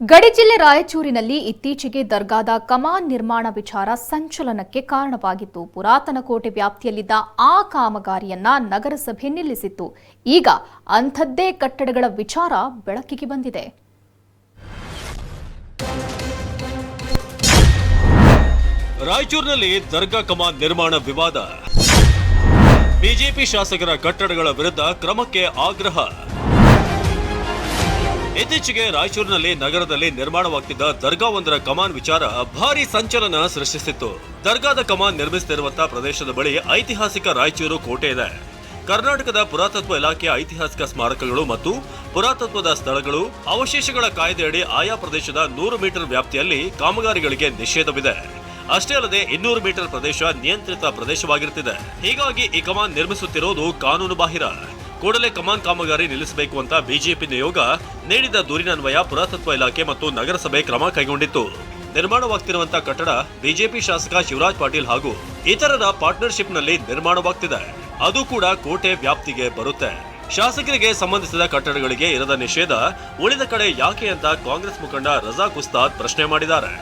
ಗಡಿ ಜಿಲ್ಲೆ ರಾಯಚೂರಿನಲ್ಲಿ ಇತ್ತೀಚೆಗೆ ದರ್ಗಾದ ಕಮಾನ್ ನಿರ್ಮಾಣ ವಿಚಾರ ಸಂಚಲನಕ್ಕೆ ಕಾರಣವಾಗಿತ್ತು. ಪುರಾತನ ಕೋಟೆ ವ್ಯಾಪ್ತಿಯಲ್ಲಿದ್ದ ಆ ಕಾಮಗಾರಿಯನ್ನ ನಗರಸಭೆ ನಿಲ್ಲಿಸಿತ್ತು. ಈಗ ಅಂಥದ್ದೇ ಕಟ್ಟಡಗಳ ವಿಚಾರ ಬೆಳಕಿಗೆ ಬಂದಿದೆ. ರಾಯಚೂರಿನಲ್ಲಿ ದರ್ಗಾ ಕಮಾನ್ ನಿರ್ಮಾಣ ವಿವಾದ. ಬಿಜೆಪಿ ಶಾಸಕರ ಕಟ್ಟಡಗಳ ವಿರುದ್ಧ ಕ್ರಮಕ್ಕೆ ಆಗ್ರಹ. ಇತ್ತೀಚೆಗೆ ರಾಯಚೂರಿನಲ್ಲಿ ನಗರದಲ್ಲಿ ನಿರ್ಮಾಣವಾಗ್ತಿದ್ದ ದರ್ಗಾವೊಂದರ ಕಮಾನ್ ವಿಚಾರ ಭಾರಿ ಸಂಚಲನ ಸೃಷ್ಟಿಸಿತ್ತು ದರ್ಗಾದ ಕಮಾನ್ ನಿರ್ಮಿಸುತ್ತಿರುವಂತಹ ಪ್ರದೇಶದ ಬಳಿ ಐತಿಹಾಸಿಕ ರಾಯಚೂರು ಕೋಟೆ ಇದೆ. ಕರ್ನಾಟಕದ ಪುರಾತತ್ವ ಇಲಾಖೆಯ ಐತಿಹಾಸಿಕ ಸ್ಮಾರಕಗಳು ಮತ್ತು ಪುರಾತತ್ವದ ಸ್ಥಳಗಳು, ಅವಶೇಷಗಳ ಕಾಯ್ದೆಯಡಿ ಆಯಾ ಪ್ರದೇಶದ ನೂರು ಮೀಟರ್ ವ್ಯಾಪ್ತಿಯಲ್ಲಿ ಕಾಮಗಾರಿಗಳಿಗೆ ನಿಷೇಧವಿದೆ. ಅಷ್ಟೇ ಅಲ್ಲದೆ ಇನ್ನೂರು ಮೀಟರ್ ಪ್ರದೇಶ ನಿಯಂತ್ರಿತ ಪ್ರದೇಶವಾಗಿರುತ್ತಿದೆ. ಹೀಗಾಗಿ ಈ ಕಮಾನ್ ನಿರ್ಮಿಸುತ್ತಿರೋದು ಕಾನೂನು ಬಾಹಿರ ಕೂಡಲೇ ಕಮಾನ್ ಕಾಮಗಾರಿ ನಿಲ್ಲಿಸಬೇಕು ಅಂತ ಬಿಜೆಪಿ ನಿಯೋಗ ನೀಡಿದ ದೂರಿನನ್ವಯ ಪುರಾತತ್ವ ಇಲಾಖೆ ಮತ್ತು ನಗರಸಭೆ ಕ್ರಮ ಕೈಗೊಂಡಿತ್ತು. ನಿರ್ಮಾಣವಾಗ್ತಿರುವಂತಹ ಕಟ್ಟಡ ಬಿಜೆಪಿ ಶಾಸಕ ಶಿವರಾಜ್ ಪಾಟೀಲ್ ಹಾಗೂ ಇತರರ ಪಾರ್ಟ್ನರ್ಶಿಪ್ನಲ್ಲಿ ನಿರ್ಮಾಣವಾಗ್ತಿದೆ. ಅದು ಕೂಡ ಕೋಟೆ ವ್ಯಾಪ್ತಿಗೆ ಬರುತ್ತೆ. ಶಾಸಕರಿಗೆ ಸಂಬಂಧಿಸಿದ ಕಟ್ಟಡಗಳಿಗೆ ಇರದ ನಿಷೇಧ, ಉಳಿದ ಕಡೆ ಯಾಕೆ ಅಂತ ಕಾಂಗ್ರೆಸ್ ಮುಖಂಡ ರಜಾ ಉಸ್ತಾದ್ ಪ್ರಶ್ನೆ ಮಾಡಿದ್ದಾರೆ.